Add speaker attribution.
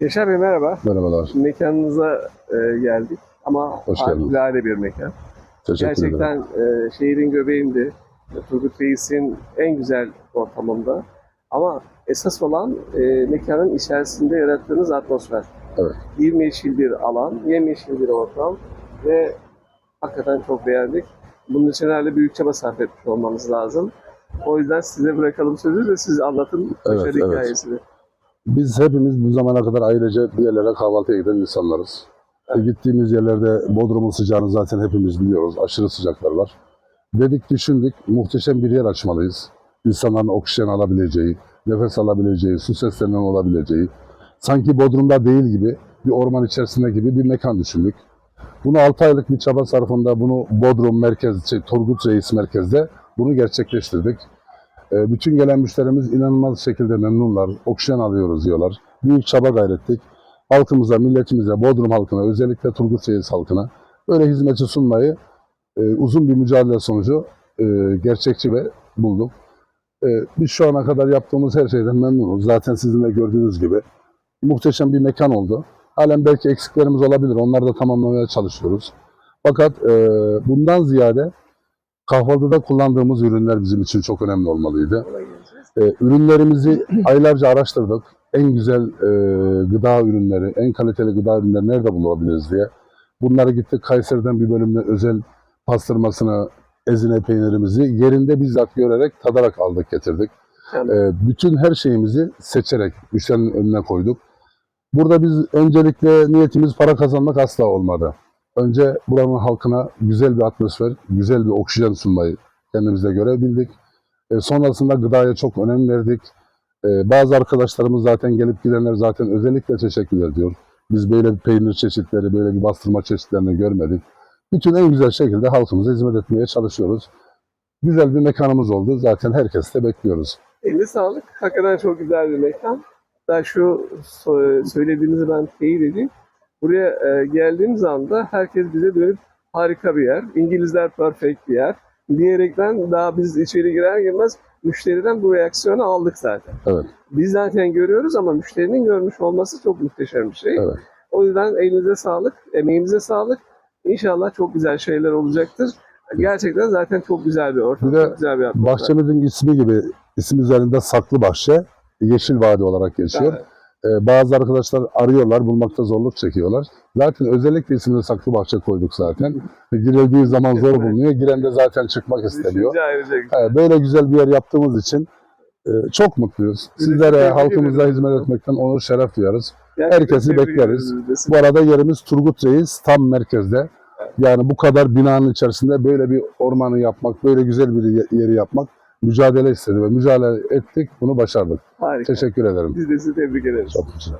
Speaker 1: Yaşar Bey merhaba.
Speaker 2: Merhabalar.
Speaker 1: Mekanınıza e, geldik ama
Speaker 2: Hoş
Speaker 1: harikulade bir mekan.
Speaker 2: Teşekkür ederim.
Speaker 1: Gerçekten e, şehrin göbeğinde Turgut Reis'in en güzel ortamında ama esas olan e, mekanın içerisinde yarattığınız atmosfer.
Speaker 2: Evet.
Speaker 1: Yemyeşil bir alan, yemyeşil bir ortam ve hakikaten çok beğendik. Bunun için herhalde büyük çaba sarf etmiş olmanız lazım. O yüzden size bırakalım sözü ve siz anlatın
Speaker 2: Evet,
Speaker 1: başarı
Speaker 2: evet.
Speaker 1: hikayesini.
Speaker 2: Biz hepimiz bu zamana kadar ailece bir yerlere kahvaltıya giden insanlarız. E, gittiğimiz yerlerde Bodrum'un sıcağını zaten hepimiz biliyoruz. Aşırı sıcaklar var. Dedik düşündük muhteşem bir yer açmalıyız. İnsanların oksijen alabileceği, nefes alabileceği, su seslerinden olabileceği, sanki Bodrum'da değil gibi bir orman içerisinde gibi bir mekan düşündük. Bunu 6 aylık bir çaba sarfında bunu Bodrum merkez, şey, Turgut Reis merkezde bunu gerçekleştirdik. E, bütün gelen müşterimiz inanılmaz şekilde memnunlar. Oksijen alıyoruz diyorlar. Büyük çaba gayrettik. Halkımıza, milletimize, Bodrum halkına, özellikle Turgut Reis halkına böyle hizmeti sunmayı e, uzun bir mücadele sonucu e, gerçekçi ve bulduk. E, biz şu ana kadar yaptığımız her şeyden memnunuz. Zaten sizin de gördüğünüz gibi muhteşem bir mekan oldu. Halen belki eksiklerimiz olabilir. Onları da tamamlamaya çalışıyoruz. Fakat bundan ziyade kahvaltıda kullandığımız ürünler bizim için çok önemli olmalıydı. E, ürünlerimizi aylarca araştırdık. En güzel e, gıda ürünleri, en kaliteli gıda ürünleri nerede bulabiliriz diye. Bunları gittik Kayseri'den bir bölümde özel pastırmasını, ezine peynirimizi yerinde bizzat görerek, tadarak aldık getirdik.
Speaker 1: Yani
Speaker 2: E, bütün her şeyimizi seçerek müşterinin önüne koyduk. Burada biz öncelikle niyetimiz para kazanmak asla olmadı. Önce buranın halkına güzel bir atmosfer, güzel bir oksijen sunmayı kendimize göre bildik. E, sonrasında gıdaya çok önem verdik. E, bazı arkadaşlarımız zaten gelip gidenler zaten özellikle teşekkür ediyor. Biz böyle bir peynir çeşitleri, böyle bir bastırma çeşitlerini görmedik. Bütün en güzel şekilde halkımıza hizmet etmeye çalışıyoruz. Güzel bir mekanımız oldu. Zaten herkesi de bekliyoruz.
Speaker 1: Eline sağlık. Hakikaten çok güzel bir mekan. Daha şu so- söylediğinizi ben teyit edeyim. Buraya e, geldiğimiz anda herkes bize dönüp harika bir yer. İngilizler perfect bir yer. Diyerekten daha biz içeri girer girmez müşteriden bu reaksiyonu aldık zaten.
Speaker 2: Evet.
Speaker 1: Biz zaten görüyoruz ama müşterinin görmüş olması çok muhteşem bir şey.
Speaker 2: Evet.
Speaker 1: O yüzden elinize sağlık, emeğinize sağlık. İnşallah çok güzel şeyler olacaktır. Gerçekten zaten çok güzel bir ortam,
Speaker 2: Bir de
Speaker 1: çok güzel bir atmosfer.
Speaker 2: Bahçemizin ismi gibi, isim üzerinde Saklı Bahçe, Yeşil Vadi olarak geçiyor.
Speaker 1: Evet.
Speaker 2: Ee, bazı arkadaşlar arıyorlar, bulmakta zorluk çekiyorlar. Zaten özellikle ismini Saklı Bahçe koyduk zaten. Girildiği zaman zor bulunuyor. Giren de zaten çıkmak istemiyor.
Speaker 1: Güzel.
Speaker 2: Ee, Böyle güzel bir yer yaptığımız için e, çok mutluyuz. Sizlere, halkımıza hizmet etmekten onur şeref duyarız. Herkesi bekleriz. Bu arada yerimiz Turgut Reis, tam merkezde. Yani bu kadar binanın içerisinde böyle bir ormanı yapmak, böyle güzel bir ye- yeri yapmak mücadele istedi ve mücadele ettik, bunu başardık.
Speaker 1: Harika.
Speaker 2: Teşekkür ederim.
Speaker 1: Biz de sizi tebrik ederiz.
Speaker 2: Çok güzel.